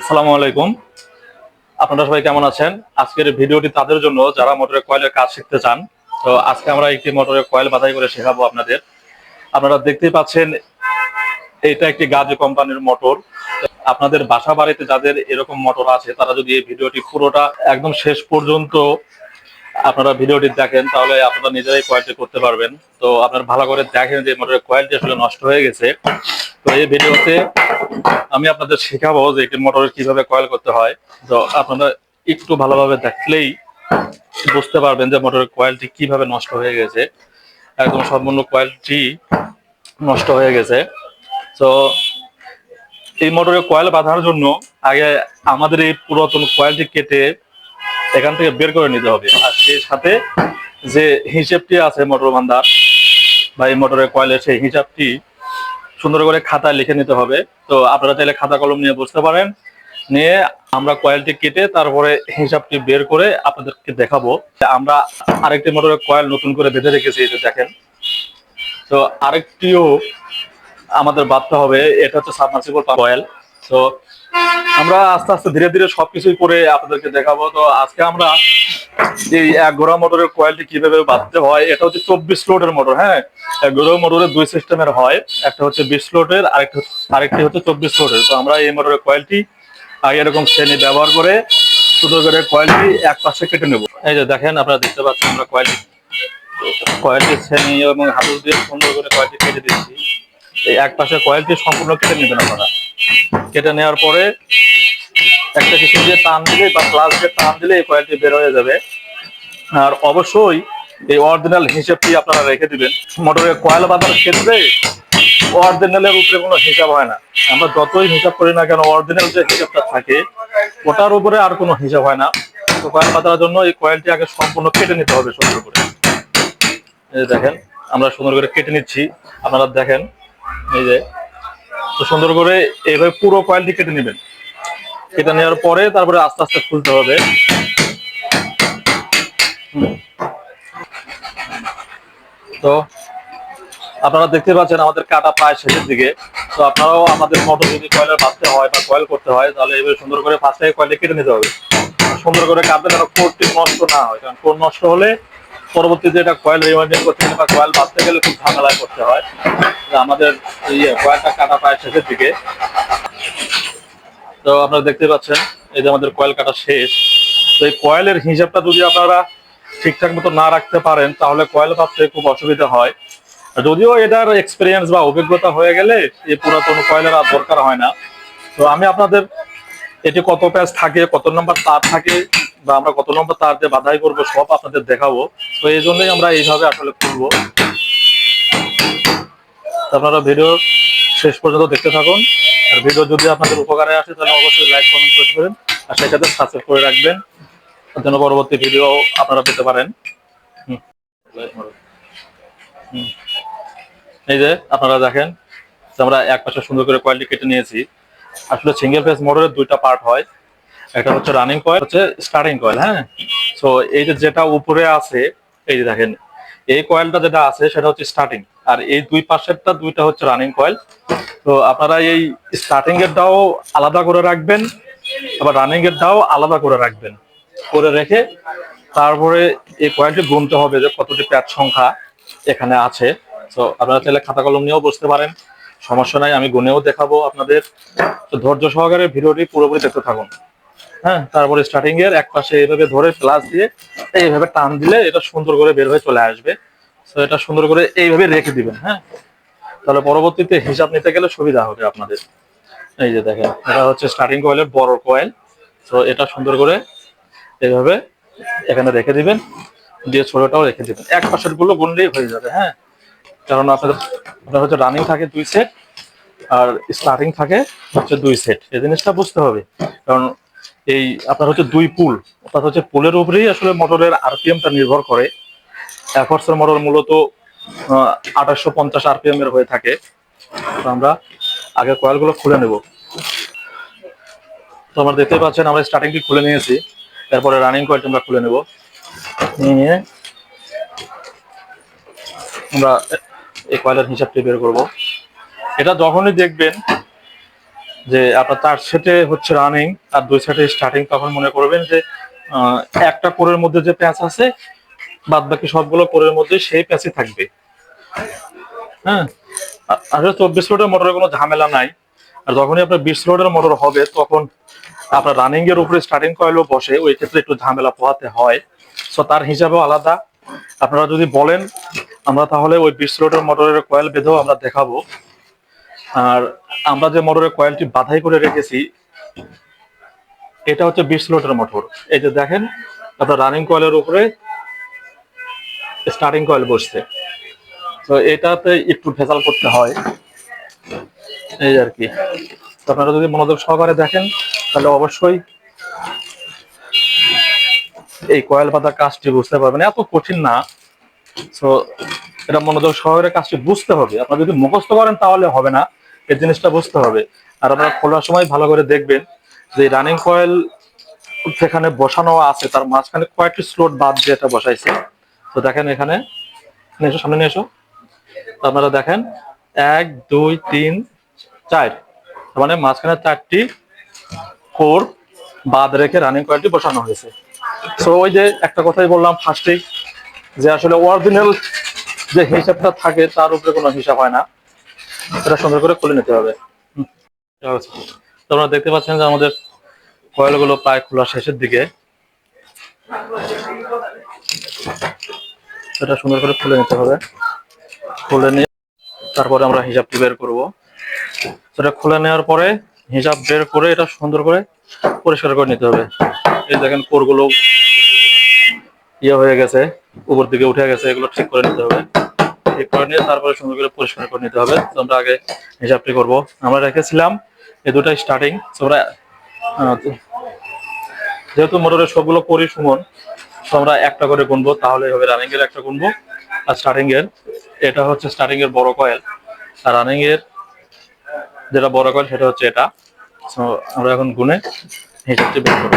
আসসালামু আলাইকুম। আপনারা সবাই কেমন আছেন? আজকের ভিডিওটি তাদের জন্য যারা মোটরের কয়েলের কাজ শিখতে চান, তো আজকে আমরা একটি মোটরের কয়েল বাধাই করে শেখাবো আপনাদের। আপনারা দেখতেই পাচ্ছেন, এটা একটি গাজী কোম্পানির মোটর। আপনাদের বাসা বাড়িতে যাদের এরকম মোটর আছে, তারা যদি এই ভিডিওটি পুরোটা একদম শেষ পর্যন্ত আপনারা ভিডিওটি দেখেন, তাহলে আপনারা নিজেরাই কয়েলটি করতে পারবেন। তো আপনারা ভালো করে দেখেন যে মোটরের কয়েলটি আসলে নষ্ট হয়ে গেছে। তো এই ভিডিওতে আমি আপনাদের শেখাবো যে একটি মোটরের কীভাবে কয়েল করতে হয়। তো আপনারা একটু ভালোভাবে দেখলেই বুঝতে পারবেন যে মোটরের কয়েলটি কীভাবে নষ্ট হয়ে গেছে। একদম সম্পূর্ণ কয়েলটি নষ্ট হয়ে গেছে। তো এই মোটরের কয়েল বাঁধার জন্য আগে আমাদের এই পুরাতন কয়েলটি কেটে এখান থেকে বের করে নিতে হবে। আর সেই সাথে যে হিসেবটি আছে মোটর বান্ধার বা এই মোটরের কয়েলের সেই হিসাবটি সুন্দর করে খাতায় লিখে নিতে হবে। তো আপনারা চাইলে খাতা কলম নিয়ে বসতে পারেন। নিয়ে আমরা কয়েলটি কেটে তারপরে হিসাবটি বের করে আপনাদেরকে দেখাবো। আমরা আরেকটি মোটরে কয়েল নতুন করে বেঁধে রেখেছি এটা দেখেন। তো আরেকটিও আমাদের বাঁধতে হবে। এটা হচ্ছে সাবমার্সিবল কয়েল। তো আমরা আস্তে আস্তে ধীরে ধীরে সবকিছুই করে আপনাদেরকে দেখাবো। তো আজকে আমরা এই এক গোড়া মোটরের কোয়ালিটি কীভাবে বাঁধতে হয়, এটা হচ্ছে চব্বিশ লোডের মোটর হ্যাঁ? এক গোড়া মোটরের দুই সিস্টেমের হয়, একটা হচ্ছে বিশ লোডের আরেকটা আরেকটি হচ্ছে চব্বিশ লোডের তো আমরা এই মোটরের কোয়ালিটি আগে এরকম শ্রেণি ব্যবহার করে সুন্দর করে কোয়ালিটি এক পাশে কেটে নেব। এই যে দেখেন, আপনারা দেখতে পাচ্ছেন আমরা কয়েলটি কয়েলটি শ্রেণি এবং হাতুর দিয়ে সুন্দর করে কোয়ালিটি কেটে দিচ্ছি। এই এক পাশে কয়েলটি সম্পূর্ণ কেটে নেবেন আপনারা। কেটে নেওয়ার পরে একটা কিছু দিয়ে টান দিলে বা প্লাস দিয়ে টান দিলে এই কয়েলটি বের হয়ে যাবে। আর অবশ্যই এই অরিজিনাল হিসেবটি আপনারা রেখে দিবেন। মোটরের কয়েল বাঁধার ক্ষেত্রে অরিজিনালের উপরে কোনো হিসাব হয় না। আমরা যতই হিসাব করি না কেন, অরিজিনাল যে হিসাবটা থাকে, ওটার উপরে আর কোনো হিসাব হয় না। তো কয়েল বাঁধার জন্য এই কয়েলটি আগে সম্পূর্ণ কেটে নিতে হবে সুন্দর করে। দেখেন, আমরা সুন্দর করে কেটে নিচ্ছি। আপনারা দেখেন এই যে, তো সুন্দর করে এইভাবে পুরো কয়েলটি কেটে নেবেন। কেটে নেওয়ার পরে তারপরে আস্তে আস্তে খুলতে হবে। তো আপনারা দেখতে পাচ্ছেন আমাদের কাটা প্রায় শেষের দিকে। তো আপনারাও আমাদের মোটর যদি কয়েলের বাঁধতে হয় বা কয়েল করতে হয়, তাহলে এভাবে সুন্দর করে ফার্স্টে কয়েলটি কেটে নিতে হবে। সুন্দর করে কাটলে যেন কোরটি নষ্ট না হয়, কারণ কোর নষ্ট হলে পরবর্তীতে এটা কয়েল রিমাইন্ডিং করতে গেলে বা কয়েল বাঁধতে গেলে খুব ঝামেলায় করতে হয়। আমাদের ইয়ে কয়েলটা কাটা পায় শেষের দিকে। তো আপনারা দেখতে পাচ্ছেন, এই যে আমাদের কয়েল কাটা শেষ। তো এই কয়েলের হিসাবটা যদি আপনারা ঠিকঠাক মতো না রাখতে পারেন, তাহলে কয়েল পাততে খুব অসুবিধা হয়। যদিও এটার এক্সপিরিয়েন্স বা অভিজ্ঞতা হয়ে গেলে এই পুরাতন কয়েলের আর দরকার হয় না। তো আমি আপনাদের, এটি কত প্যাচ থাকে, কত নম্বর তার থাকে বা আমরা কত নম্বর তার দিয়ে বাধাই করব, সব আপনাদের দেখাবো। তো এই জন্যই আমরা এইভাবে আসলে করব আপনারা ভিডিও শেষ পর্যন্ত দেখতে থাকুন। আর ভিডিও যদি আপনাদের উপকারে আসে, তাহলে অবশ্যই লাইক, কমেন্ট করতে পারেন। আর সেটাতে সাবস্ক্রাইব করে রাখবেন। যেন পরবর্তী ভিডিও আপনারা পেতে পারেন। এই যে আপনারা দেখেন, যে আমরা এক পাশে সুন্দর করে কোয়ালিটি কেটে নিয়েছি। আসলে সিঙ্গেল ফেস মোটরের দুইটা পার্ট হয়। একটা হচ্ছে রানিং কয়েল হচ্ছে স্টার্টিং কয়েল হ্যাঁ? সো এই যে যেটা উপরে আছে, এই যে দেখেন, এই কয়েলটা যেটা আছে, সেটা হচ্ছে স্টার্টিং আর এই দুই পাশেরটা, দুইটা হচ্ছে রানিং কয়েল তো আপনারা এই স্টার্টিং এরটাও আলাদা করে রাখবেন, আবার রানিং এরটাও আলাদা করে রাখবেন। করে রেখে তারপরে এই কয়েলটি গুনতে হবে যে কতটি প্যাচ সংখ্যা এখানে আছে। তো আপনারা চাইলে খাতা কলম নিয়েও বসতে পারেন, সমস্যা নাই, আমি গুনেও দেখাবো আপনাদের। তো ধৈর্য সহকারে ভিডিওটি পুরোপুরি দেখতে থাকুন। হ্যাঁ তারপরে স্টার্টিং এর এক পাশে এইভাবে ধরে প্লাস দিয়ে এইভাবে টান দিলে এটা সুন্দর করে বের হয়ে চলে আসবে। তো এটা সুন্দর করে এইভাবে রেখে দিবেন হ্যাঁ। তাহলে পরবর্তীতে হিসাব নিতে গেলে সুবিধা হবে আপনাদের। এই যে দেখেন, এটা হচ্ছে স্টার্টিং কয়েলের বড় কয়েল তো এটা সুন্দর করে এইভাবে এখানে রেখে দিবেন, দিয়ে ছোটটাও রেখে দিবেন। এক পাশেরগুলো গুনলেই হয়ে যাবে হ্যাঁ। কারণ আপনাদের আপনার হচ্ছে রানিং থাকে দুই সেট আর স্টার্টিং থাকে হচ্ছে দুই সেট এই জিনিসটা বুঝতে হবে। কারণ এই আপনার হচ্ছে দুই পুল, অর্থাৎ হচ্ছে পুলের উপরেই আসলে মোটরের আরপিএমটা নির্ভর করে। অ্যাফোর্সের মোটর মূলত আঠাশশো পঞ্চাশ আরপিএম এর হয়ে থাকে। তো আমরা আগে কয়েলগুলো খুলে নেব। তো আমরা দেখতেই পাচ্ছেন, আমরা স্টার্টিংটি খুলে নিয়েছি। তারপরে রানিং কয়েলটি আমরা খুলে নেব। নিয়ে আমরা এই কয়েলের হিসাবটি বের করব। এটা যখনই দেখবেন যে আপনার চার সেটে হচ্ছে রানিং আর দুই সেটে স্টার্টিং তখন মনে করবেন যে একটা কোরের মধ্যে যে প্যাচ আছে বাদ বাকি সবগুলো কোরের মধ্যে সেই প্যাচই থাকবে। হ্যাঁ? আসলে চব্বিশ লোডের মোটরের কোনো ঝামেলা নাই, আর যখনই আপনার বিশ লোডের মোটর হবে, তখন আপনার রানিং এর উপরে স্টার্টিং কয়েলও বসে, ওই ক্ষেত্রে একটু ঝামেলা পোহাতে হয়। সো তার হিসাবেও আলাদা। আপনারা যদি বলেন, আমরা তাহলে ওই বিশ লোডের মোটরের কয়েল বেঁধেও আমরা দেখাবো। আর আমরা যে মোটরের কয়েলটি বাধাই করে রেখেছি, এটা হচ্ছে বিশ লোটের মোটর। এই যে দেখেন আপনার রানিং কয়েলের উপরে স্টার্টিং কয়েল বসছে। তো এটাতে একটু ভেজাল করতে হয়। এই আর কি। আপনারা যদি মনোযোগ সহকারে দেখেন, তাহলে অবশ্যই এই কয়েল পাতার কাজটি বুঝতে পারবেন। এত কঠিন না। তো এটা মনোযোগ সহকারে কাজটি বুঝতে হবে। আপনারা যদি মুখস্থ করেন, তাহলে হবে না। এই জিনিসটা বুঝতে হবে। আর আপনারা খোলার সময় ভালো করে দেখবেন যে রানিং কয়েল যেখানে বসানো আছে তার মাঝখানে কয়েকটি স্লোট বাদ দিয়ে এটা বসাইছে। তো দেখেন এখানে। এসো সামনে নিয়ে এসো। আপনারা দেখেন এক দুই তিন চার। তার মানে মাঝখানে চারটি কোর বাদ রেখে রানিং কয়েলটি বসানো হয়েছে। সো ওই যে একটা কথাই বললাম ফার্স্টেই যে আসলে অরিজিনাল যে হিসাবটা থাকে তার উপরে কোনো হিসাব হয় না। এটা সুন্দর করে খুলে নিতে হবে। আপনারা দেখতে পাচ্ছেন যে আমাদের কয়েলগুলো প্রায় খোলা শেষের দিকে। এটা সুন্দর করে খুলে নিতে হবে। খুলে নিয়ে তারপরে আমরা হিসাবটি বের করব। সেটা খুলে নেওয়ার পরে হিসাব বের করে এটা সুন্দর করে পরিষ্কার করে নিতে হবে। এই দেখেন কোরগুলো ইয়ে হয়ে গেছে, উপর দিকে উঠে গেছে, এগুলো ঠিক করে নিতে হবে। ঠিক করে নিয়ে তারপরে সুন্দর করে পরিষ্কার করে নিতে হবে। আমরা আগে হিসাবটি করব। আমরা রেখেছিলাম এই দুটাই স্টার্টিং আমরা যেহেতু মোটরের সবগুলো করি সুমন, তো একটা করে গুনবো, তাহলে হবে রানিং এর একটা গুনবো। আর স্টার্টিং এর, এটা হচ্ছে স্টার্টিং এর বড় কয়েল আর রানিং এর যেটা বড় কয়েল সেটা হচ্ছে এটা। আমরা এখন গুনে হিসাবটি বের করব।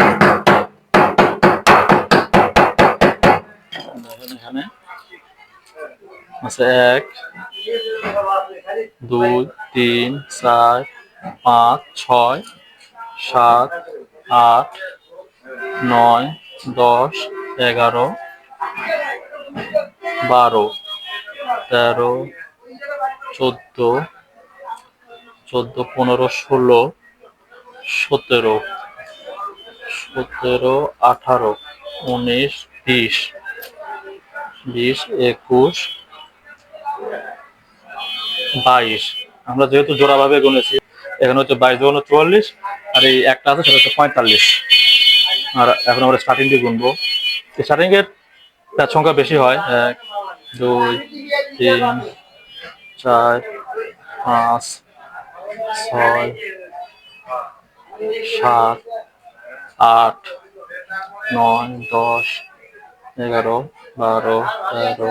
এখানে। আছে এক, দুই, তিন, চার, পাঁচ, ছয়, সাত, আট, নয়, দশ, এগারো, বারো, তেরো, চোদ্দ চোদ্দ, পনেরো, ষোলো, সতেরো সতেরো, আঠারো, উনিশ, বিশ বিশ, একুশ বাইশ। আমরা যেহেতু জোড়াভাবে গুনেছি, এখানে হচ্ছে বাইশ দুগুণ চুয়াল্লিশ, আর এই একটা আছে, সেটা হচ্ছে পঁয়তাল্লিশ। আর এখন আমরা স্টার্টিং দিয়ে গুনবো। স্টার্টিং এর সংখ্যা বেশি হয়, এক, দুই, তিন, চার, পাঁচ, ছয়, সাত, আট, নয়, দশ, এগারো, বারো, তেরো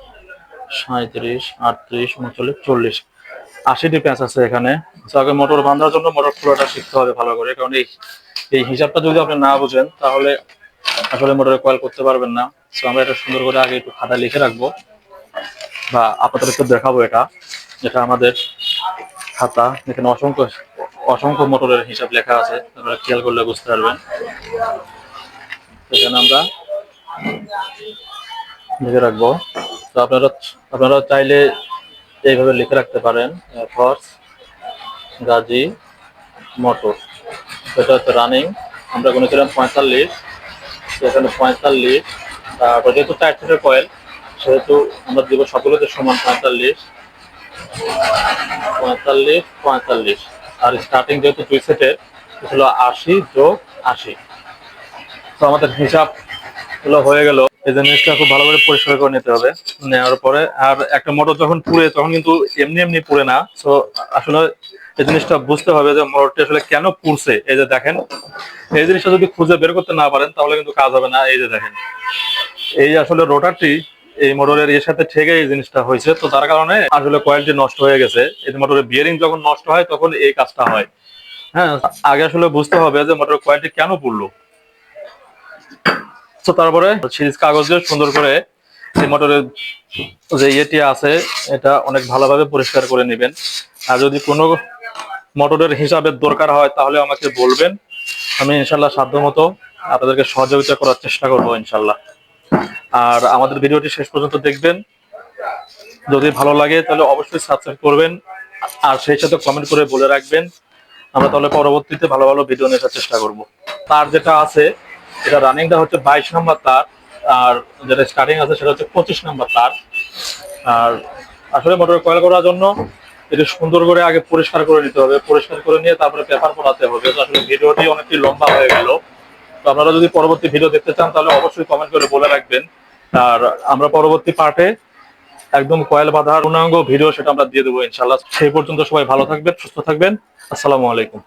সাঁত্রিশ আটত্রিশ, উনচল্লিশ, চল্লিশ। আশিটি প্যাঁচ আছে এখানে। আগে মোটর বাঁধার জন্য মোটর খোলাটা শিখতে হবে ভালো করে, কারণ এই এই হিসাবটা যদি আপনি না বুঝেন, তাহলে আসলে মোটরে কয়েল করতে পারবেন না। তো আমরা এটা সুন্দর করে আগে একটু খাতা লিখে রাখব বা আপাতত একটু দেখাবো এটা। যেটা আমাদের খাতা। এখানে অসংখ্য অসংখ্য মোটরের হিসাব লেখা আছে। আপনারা খেয়াল করলে বুঝতে পারবেন। এখানে আমরা লিখে রাখব। তো আপনারা আপনারা চাইলে এইভাবে লিখে রাখতে পারেন ফর্স গাজী মোটর সেটা হচ্ছে রানিং আমরা গুনেছিলাম পঁয়তাল্লিশ এখানে পঁয়তাল্লিশ। তারপর যেহেতু চার সেটের কয়েল সেহেতু আমরা দিব সকলেতে সমান পঁয়তাল্লিশ। পঁয়তাল্লিশ পঁয়তাল্লিশ। আর স্টার্টিং যেহেতু দুই সেটের হলো আশি যোগ আশি। তো আমাদের হিসাব হলো হয়ে গেল এই জিনিসটা খুব ভালো করে পরিষ্কার করে নিতে হবে। নেওয়ার পরে আর একটা মোটর যখন পুড়ে, তখন কিন্তু এমনি এমনি পুড়ে না। তো আসলে এই জিনিসটা বুঝতে হবে যে মোটরটি আসলে কেন পুড়ছে। এই যে দেখেন, এই জিনিসটা যদি খুঁজে বের করতে না পারেন, তাহলে কিন্তু কাজ হবে না। এই যে দেখেন, এই আসলে রোটারটি এই মোটরের এর সাথে ঠেকে এই জিনিসটা হয়েছে। তো তার কারণে আসলে কয়েলটি নষ্ট হয়ে গেছে। এই মোটরের বিয়ারিং যখন নষ্ট হয়, তখন এই কাজটা হয়। হ্যাঁ আগে আসলে বুঝতে হবে যে মোটরের কয়েলটি কেন পুড়লো। তো তারপরে সিরিজ কাগজ সুন্দর করে এই মোটরের যে ইয়েটি আছে, এটা অনেক ভালোভাবে পরিষ্কার করে নেবেন। আর যদি কোনো মোটরের হিসাবের দরকার হয়, তাহলে আমাকে বলবেন। আমি ইনশাল্লাহ সাধ্য মতো আপনাদেরকে সহযোগিতা করার চেষ্টা করব ইনশাল্লাহ আর আমাদের ভিডিওটি শেষ পর্যন্ত দেখবেন। যদি ভালো লাগে, তাহলে অবশ্যই সাবস্ক্রাইব করবেন। আর সেই সাথে কমেন্ট করে বলে রাখবেন। আমরা তাহলে পরবর্তীতে ভালো ভালো ভিডিও নেওয়ার চেষ্টা করব। তার যেটা আছে এটা রানিংটা হচ্ছে বাইশ নম্বর তার, আর যেটা স্টার্টিং আছে সেটা হচ্ছে পঁচিশ নম্বর তার। আর আসলে মোটর কয়েল করার জন্য এটা সুন্দর করে আগে পরিষ্কার করে নিতে হবে, পরিষ্কার করে নিয়ে তারপরে পেপার পড়াতে হবে। আসলে ভিডিওটি অনেকটি লম্বা হয়ে গেল। তো আপনারা যদি পরবর্তী ভিডিও দেখতে চান, তাহলে অবশ্যই কমেন্ট করে বলে রাখবেন। আর আমরা পরবর্তী পার্টে একদম কয়েল বাঁধার পূর্ণাঙ্গ ভিডিও সেটা আমরা দিয়ে দেবো ইনশাল্লাহ সেই পর্যন্ত সবাই ভালো থাকবেন, সুস্থ থাকবেন। আসসালামু আলাইকুম।